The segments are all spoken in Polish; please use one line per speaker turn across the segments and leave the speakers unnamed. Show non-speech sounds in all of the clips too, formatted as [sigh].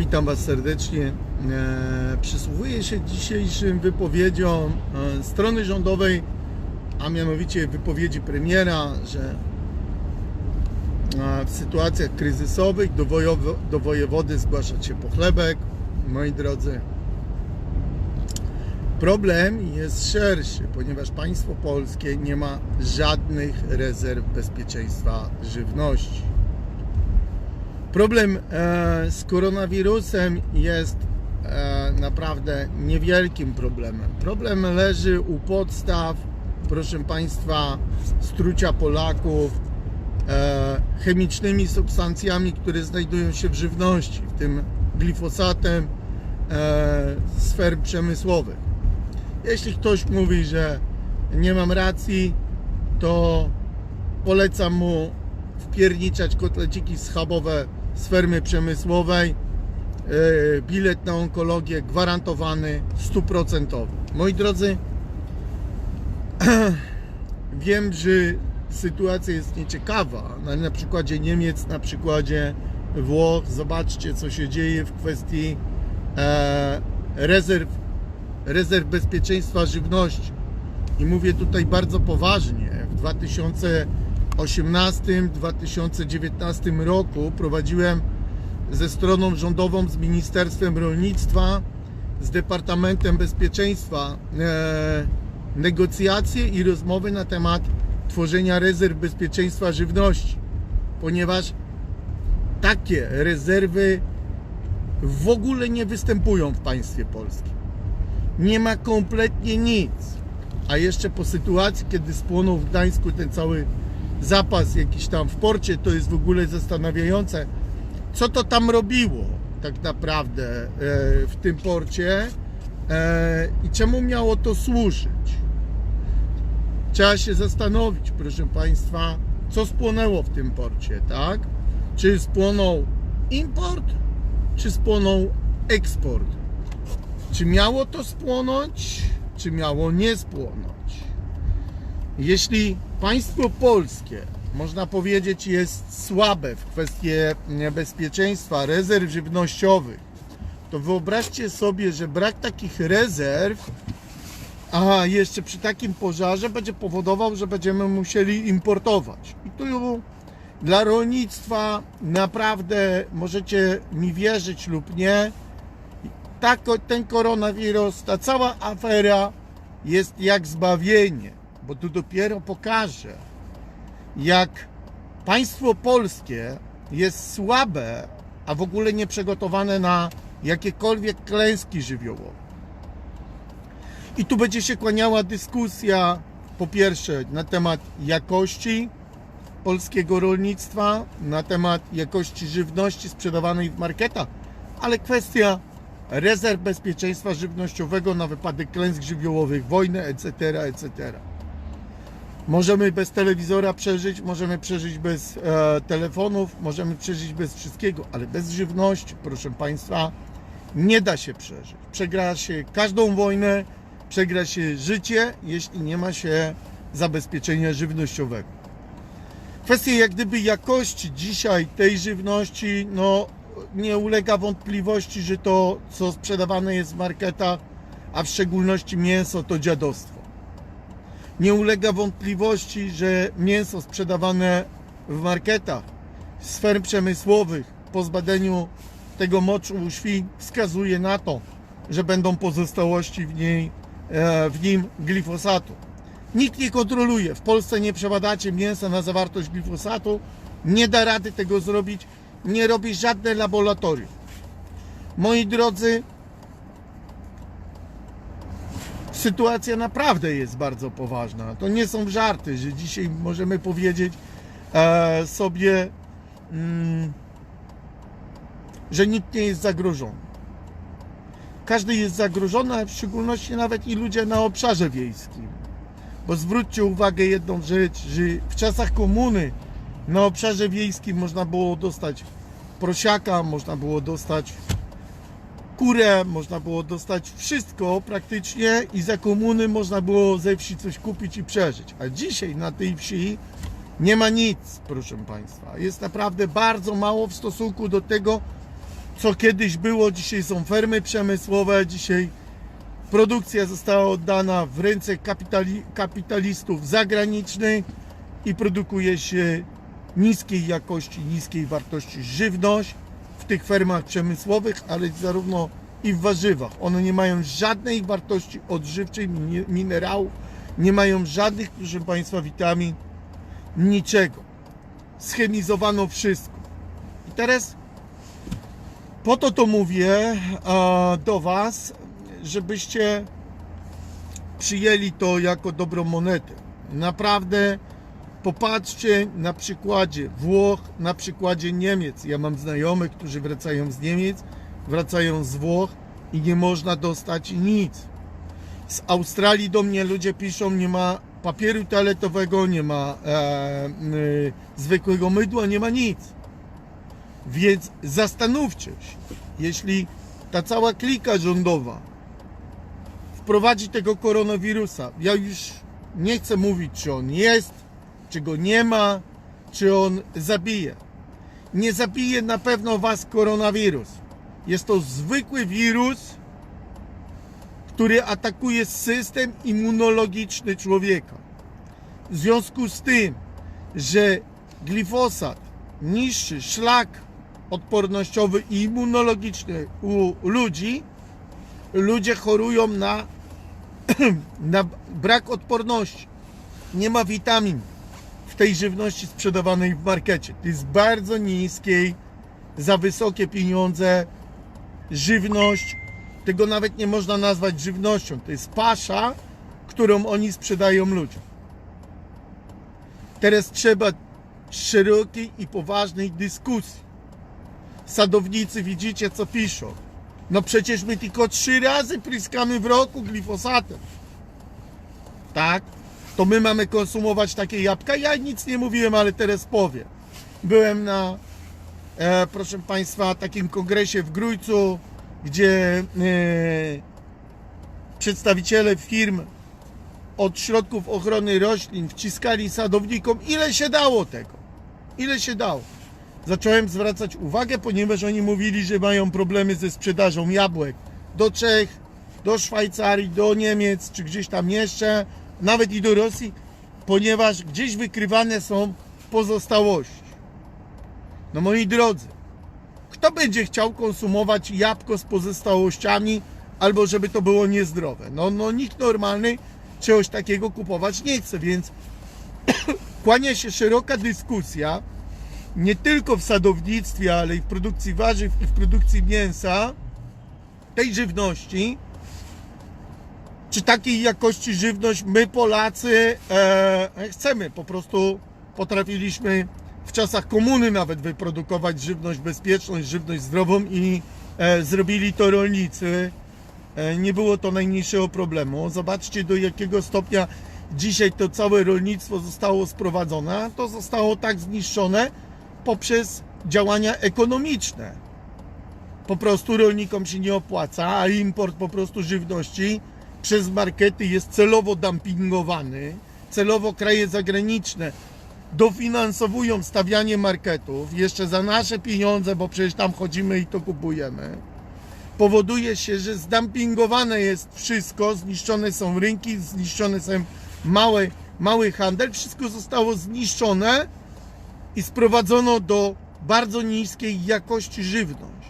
Witam Was serdecznie. E, Przysłuchuję się dzisiejszym wypowiedziom e, strony rządowej, a mianowicie wypowiedzi premiera, że e, w sytuacjach kryzysowych do, wojowo, do wojewody się pochlebek. Moi drodzy, problem jest szerszy, ponieważ państwo polskie nie ma żadnych rezerw bezpieczeństwa żywności. Problem e, z koronawirusem jest e, naprawdę niewielkim problemem. Problem leży u podstaw, proszę Państwa, strucia Polaków e, chemicznymi substancjami, które znajdują się w żywności, w tym glifosatem sfer przemysłowych. Jeśli ktoś mówi, że nie mam racji, to polecam mu wpierniczać kotleciki schabowe z fermy przemysłowej. E, Bilet na onkologię gwarantowany stuprocentowy. Moi drodzy, [clears throat] wiem, że sytuacja jest nieciekawa, ale na przykładzie Niemiec, na przykładzie Włoch, zobaczcie co się dzieje w kwestii e, rezerw, rezerw bezpieczeństwa żywności. I mówię tutaj bardzo poważnie. W 2018-2019 roku prowadziłem ze stroną rządową, z Ministerstwem Rolnictwa, z Departamentem Bezpieczeństwa e, negocjacje i rozmowy na temat tworzenia rezerw bezpieczeństwa żywności, ponieważ takie rezerwy w ogóle nie występują w państwie polskim. Nie ma kompletnie nic. A jeszcze po sytuacji, kiedy spłonął w Gdańsku ten cały zapas jakiś tam w porcie, to jest w ogóle zastanawiające, co to tam robiło tak naprawdę e, w tym porcie e, i czemu miało to służyć. Trzeba się zastanowić, proszę Państwa, co spłonęło w tym porcie, tak? Czy spłonął import, czy spłonął eksport? Czy miało to spłonąć, czy miało nie spłonąć? Jeśli państwo polskie, można powiedzieć, jest słabe w kwestii bezpieczeństwa rezerw żywnościowych, to wyobraźcie sobie, że brak takich rezerw, a jeszcze przy takim pożarze, będzie powodował, że będziemy musieli importować. I tu dla rolnictwa naprawdę możecie mi wierzyć lub nie, tak, ten koronawirus, ta cała afera jest jak zbawienie, bo tu dopiero pokaże, jak państwo polskie jest słabe, a w ogóle nieprzygotowane na jakiekolwiek klęski żywiołowe. I tu będzie się kłaniała dyskusja, po pierwsze, na temat jakości polskiego rolnictwa, na temat jakości żywności sprzedawanej w marketach, ale kwestia rezerw bezpieczeństwa żywnościowego na wypadek klęsk żywiołowych, wojny, etc., etc. Możemy bez telewizora przeżyć, możemy przeżyć bez e, telefonów, możemy przeżyć bez wszystkiego, ale bez żywności, proszę Państwa, nie da się przeżyć. Przegra się każdą wojnę, przegra się życie, jeśli nie ma się zabezpieczenia żywnościowego. Kwestia jak gdyby jakości dzisiaj tej żywności, no nie ulega wątpliwości, że to, co sprzedawane jest w marketach, a w szczególności mięso, to dziadostwo. Nie ulega wątpliwości, że mięso sprzedawane w marketach, z ferm przemysłowych, po zbadaniu tego moczu u świń, wskazuje na to, że będą pozostałości w, niej, e, w nim glifosatu. Nikt nie kontroluje. W Polsce nie przebadacie mięsa na zawartość glifosatu. Nie da rady tego zrobić. Nie robi żadne laboratorium. Moi drodzy, sytuacja naprawdę jest bardzo poważna. To nie są żarty, że dzisiaj możemy powiedzieć e, sobie, mm, że nikt nie jest zagrożony. Każdy jest zagrożony, a w szczególności nawet i ludzie na obszarze wiejskim. Bo zwróćcie uwagę jedną rzecz, że w czasach komuny na obszarze wiejskim można było dostać prosiaka, można było dostać kurę, można było dostać wszystko praktycznie i za komuny można było ze wsi coś kupić i przeżyć. A dzisiaj na tej wsi nie ma nic, proszę Państwa. Jest naprawdę bardzo mało w stosunku do tego, co kiedyś było, dzisiaj są fermy przemysłowe, dzisiaj produkcja została oddana w ręce kapitali, kapitalistów zagranicznych i produkuje się niskiej jakości, niskiej wartości żywność tych fermach przemysłowych, ale zarówno i w warzywach. One nie mają żadnej wartości odżywczej, mi- minerałów, nie mają żadnych, proszę Państwa, witamin, niczego. Schemizowano wszystko. I teraz po to to mówię do Was, żebyście przyjęli to jako dobrą monetę. Naprawdę popatrzcie na przykładzie Włoch, na przykładzie Niemiec. Ja mam znajomych, którzy wracają z Niemiec, wracają z Włoch i nie można dostać nic. Z Australii do mnie ludzie piszą, nie ma papieru toaletowego, nie ma e, y, zwykłego mydła, nie ma nic. Więc zastanówcie się, jeśli ta cała klika rządowa wprowadzi tego koronawirusa, ja już nie chcę mówić, czy on jest, czy go nie ma, czy on zabije. Nie zabije na pewno was koronawirus. Jest to zwykły wirus, który atakuje system immunologiczny człowieka. W związku z tym, że glifosat niszczy szlak odpornościowy i immunologiczny u ludzi, ludzie chorują na, [clears throat] na brak odporności. Nie ma witamin tej żywności sprzedawanej w markecie. To jest bardzo niskiej, za wysokie pieniądze żywność. Tego nawet nie można nazwać żywnością. To jest pasza, którą oni sprzedają ludziom. Teraz trzeba szerokiej i poważnej dyskusji. Sadownicy widzicie co piszą. No przecież my tylko trzy razy pryskamy w roku glifosatem. Tak? To my mamy konsumować takie jabłka? Ja nic nie mówiłem, ale teraz powiem. Byłem na, e, proszę Państwa, takim kongresie w Grójcu, gdzie e, przedstawiciele firm od środków ochrony roślin wciskali sadownikom ile się dało tego. Ile się dało. Zacząłem zwracać uwagę, ponieważ oni mówili, że mają problemy ze sprzedażą jabłek do Czech, do Szwajcarii, do Niemiec, czy gdzieś tam jeszcze, nawet i do Rosji, ponieważ gdzieś wykrywane są pozostałości. No moi drodzy, kto będzie chciał konsumować jabłko z pozostałościami, albo żeby to było niezdrowe? No, no nikt normalny czegoś takiego kupować nie chce, więc [coughs] kłania się szeroka dyskusja, nie tylko w sadownictwie, ale i w produkcji warzyw i w produkcji mięsa, tej żywności, czy takiej jakości żywność my Polacy e, chcemy. Po prostu potrafiliśmy w czasach komuny nawet wyprodukować żywność bezpieczną, żywność zdrową i e, zrobili to rolnicy. E, nie było to najmniejszego problemu. Zobaczcie do jakiego stopnia dzisiaj to całe rolnictwo zostało sprowadzone. To zostało tak zniszczone poprzez działania ekonomiczne. Po prostu rolnikom się nie opłaca, a import po prostu żywności przez markety jest celowo dumpingowany. Celowo kraje zagraniczne dofinansowują stawianie marketów jeszcze za nasze pieniądze, bo przecież tam chodzimy i to kupujemy powoduje się, że zdumpingowane jest wszystko, zniszczone są rynki, zniszczone są mały, mały handel, wszystko zostało zniszczone i sprowadzono do bardzo niskiej jakości żywność,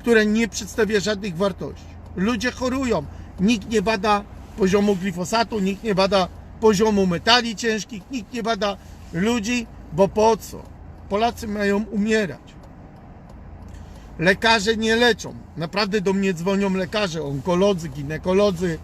która nie przedstawia żadnych wartości. Ludzie chorują, nikt nie bada poziomu glifosatu, nikt nie bada poziomu metali ciężkich, nikt nie bada ludzi, bo po co? Polacy mają umierać. Lekarze nie leczą. Naprawdę do mnie dzwonią lekarze, onkolodzy, ginekolodzy,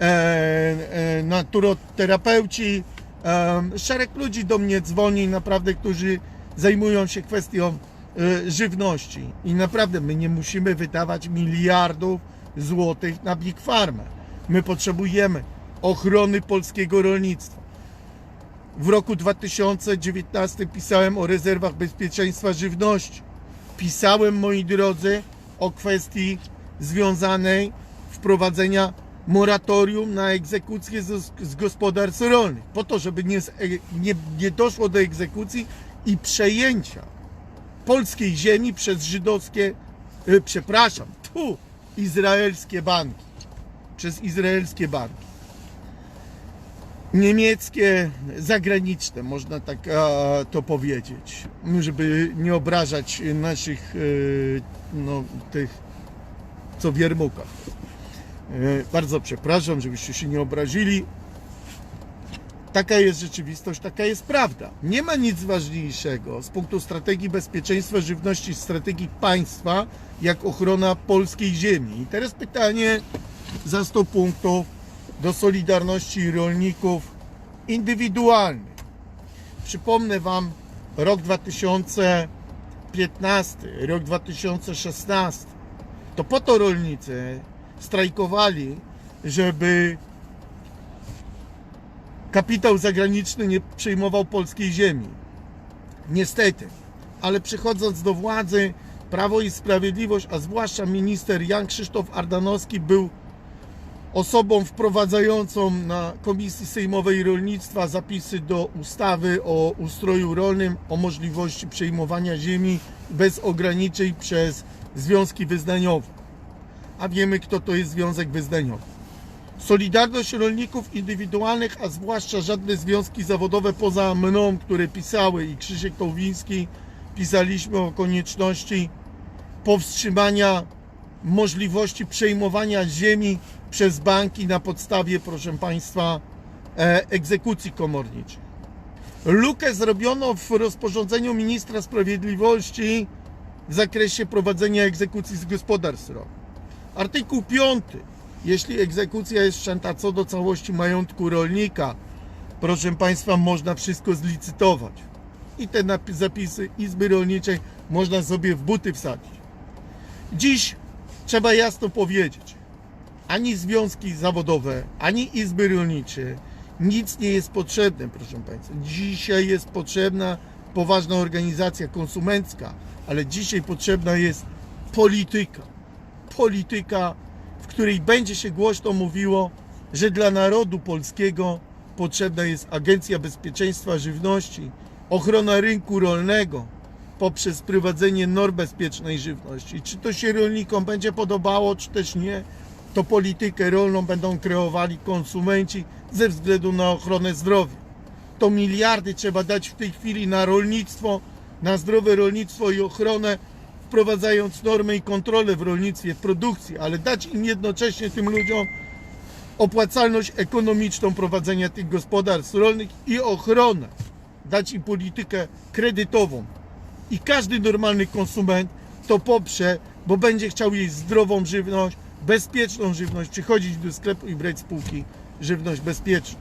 e, e, naturoterapeuci. E, szereg ludzi do mnie dzwoni, naprawdę, którzy zajmują się kwestią e, żywności. I naprawdę my nie musimy wydawać miliardów złotych na Big Pharma. My potrzebujemy ochrony polskiego rolnictwa. W roku 2019 pisałem o rezerwach bezpieczeństwa żywności pisałem, moi drodzy, o kwestii związanej wprowadzenia moratorium na egzekucje z, z gospodarstw rolnych, po to, żeby nie, e, nie, nie doszło do egzekucji i przejęcia polskiej ziemi przez żydowskie e, przepraszam, tu izraelskie banki, przez izraelskie banki. Niemieckie, zagraniczne, można tak e, to powiedzieć, żeby nie obrażać naszych, e, no, tych, co w Jermukach. E, Bardzo przepraszam, żebyście się nie obrazili. Taka jest rzeczywistość, taka jest prawda. Nie ma nic ważniejszego z punktu strategii bezpieczeństwa żywności, strategii państwa, jak ochrona polskiej ziemi. I teraz pytanie za 100 punktów do Solidarności rolników indywidualnych. Przypomnę Wam rok 2015, rok 2016. To po to rolnicy strajkowali, żeby kapitał zagraniczny nie przejmował polskiej ziemi. Niestety, ale przychodząc do władzy, Prawo i Sprawiedliwość, a zwłaszcza minister Jan Krzysztof Ardanowski był osobą wprowadzającą na Komisji Sejmowej Rolnictwa zapisy do ustawy o ustroju rolnym o możliwości przejmowania ziemi bez ograniczeń przez związki wyznaniowe. A wiemy, kto to jest związek wyznaniowy. Solidarność rolników indywidualnych, a zwłaszcza żadne związki zawodowe poza mną, które pisały i Krzysiek Kołwiński, pisaliśmy o konieczności powstrzymania możliwości przejmowania ziemi przez banki na podstawie, proszę Państwa, e, egzekucji komorniczych. Lukę zrobiono w rozporządzeniu ministra sprawiedliwości w zakresie prowadzenia egzekucji z gospodarstw rolnych. Artykuł 5. Jeśli egzekucja jest wszczęta co do całości majątku rolnika, proszę Państwa, można wszystko zlicytować. I te zapisy Izby Rolniczej można sobie w buty wsadzić. Dziś trzeba jasno powiedzieć, ani związki zawodowe, ani Izby Rolnicze, nic nie jest potrzebne, proszę Państwa. Dzisiaj jest potrzebna poważna organizacja konsumencka, ale dzisiaj potrzebna jest polityka polityka, której będzie się głośno mówiło, że dla narodu polskiego potrzebna jest Agencja Bezpieczeństwa Żywności, ochrona rynku rolnego poprzez prowadzenie norm bezpiecznej żywności. Czy to się rolnikom będzie podobało, czy też nie, to politykę rolną będą kreowali konsumenci ze względu na ochronę zdrowia. To miliardy trzeba dać w tej chwili na rolnictwo, na zdrowe rolnictwo i ochronę wprowadzając normy i kontrole w rolnictwie, w produkcji, ale dać im jednocześnie tym ludziom opłacalność ekonomiczną prowadzenia tych gospodarstw rolnych i ochronę. Dać im politykę kredytową. I każdy normalny konsument to poprze, bo będzie chciał jeść zdrową żywność, bezpieczną żywność, przychodzić do sklepu i brać z półki żywność bezpieczną.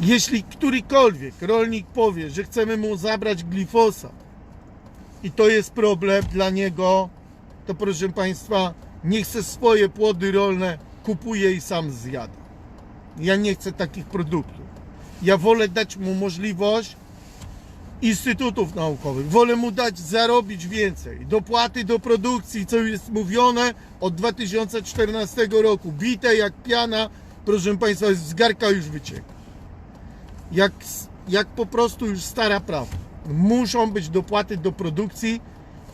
Jeśli którykolwiek rolnik powie, że chcemy mu zabrać glifosat, i to jest problem dla niego, to proszę Państwa, niech se swoje płody rolne kupuje i sam zjada. Ja nie chcę takich produktów. Ja wolę dać mu możliwość instytutów naukowych. Wolę mu dać zarobić więcej. Dopłaty do produkcji, co jest mówione od 2014 roku. Bite jak piana, proszę Państwa, z garka już wycieka. Jak, jak po prostu już stara prawda muszą być dopłaty do produkcji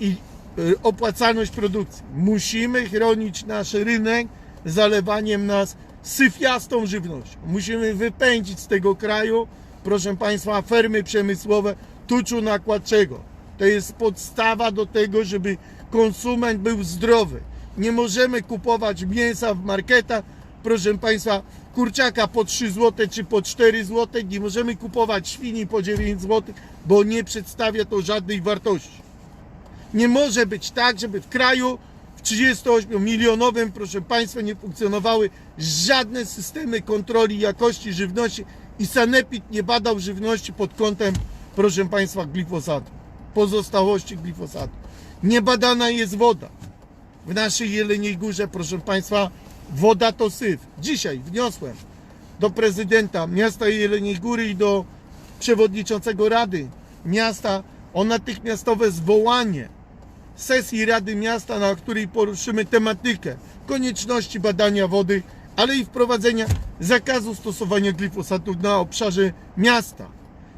i y, opłacalność produkcji. Musimy chronić nasz rynek zalewaniem nas syfiastą żywnością. Musimy wypędzić z tego kraju, proszę Państwa, fermy przemysłowe tuczu nakładczego. To jest podstawa do tego, żeby konsument był zdrowy. Nie możemy kupować mięsa w marketach, proszę Państwa, kurczaka po 3 zł czy po 4 zł. Nie możemy kupować świni po 9 zł, bo nie przedstawia to żadnej wartości. Nie może być tak, żeby w kraju w 38-milionowym, proszę Państwa, nie funkcjonowały żadne systemy kontroli jakości żywności i Sanepid nie badał żywności pod kątem, proszę Państwa, glifosatu, pozostałości glifosatu. Nie badana jest woda. W naszej Jeleniej Górze, proszę Państwa, woda to syf. Dzisiaj wniosłem do prezydenta miasta Jeleniej Góry i do przewodniczącego Rady Miasta o natychmiastowe zwołanie sesji Rady Miasta, na której poruszymy tematykę konieczności badania wody, ale i wprowadzenia zakazu stosowania glifosatu na obszarze miasta.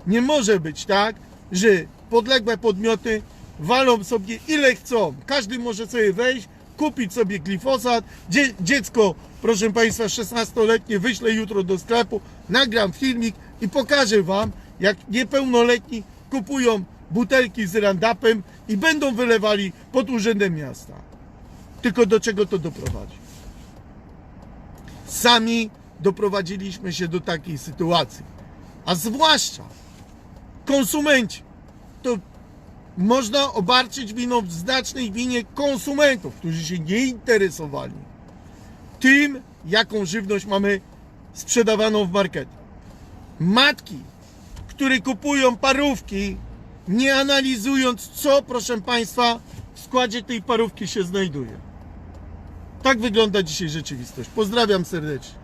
Nie może być tak, że podległe podmioty walą sobie ile chcą. Każdy może sobie wejść, kupić sobie glifosat. Dzie dziecko, proszę Państwa, 16-letnie, wyślę jutro do sklepu, nagram filmik i pokażę Wam, jak niepełnoletni kupują butelki z randapem i będą wylewali pod urzędem miasta. Tylko do czego to doprowadzi? Sami doprowadziliśmy się do takiej sytuacji. A zwłaszcza konsumenci. To można obarczyć winą w znacznej winie konsumentów, którzy się nie interesowali tym, jaką żywność mamy sprzedawaną w marketach. Matki, które kupują parówki, nie analizując, co, proszę Państwa, w składzie tej parówki się znajduje. Tak wygląda dzisiaj rzeczywistość. Pozdrawiam serdecznie.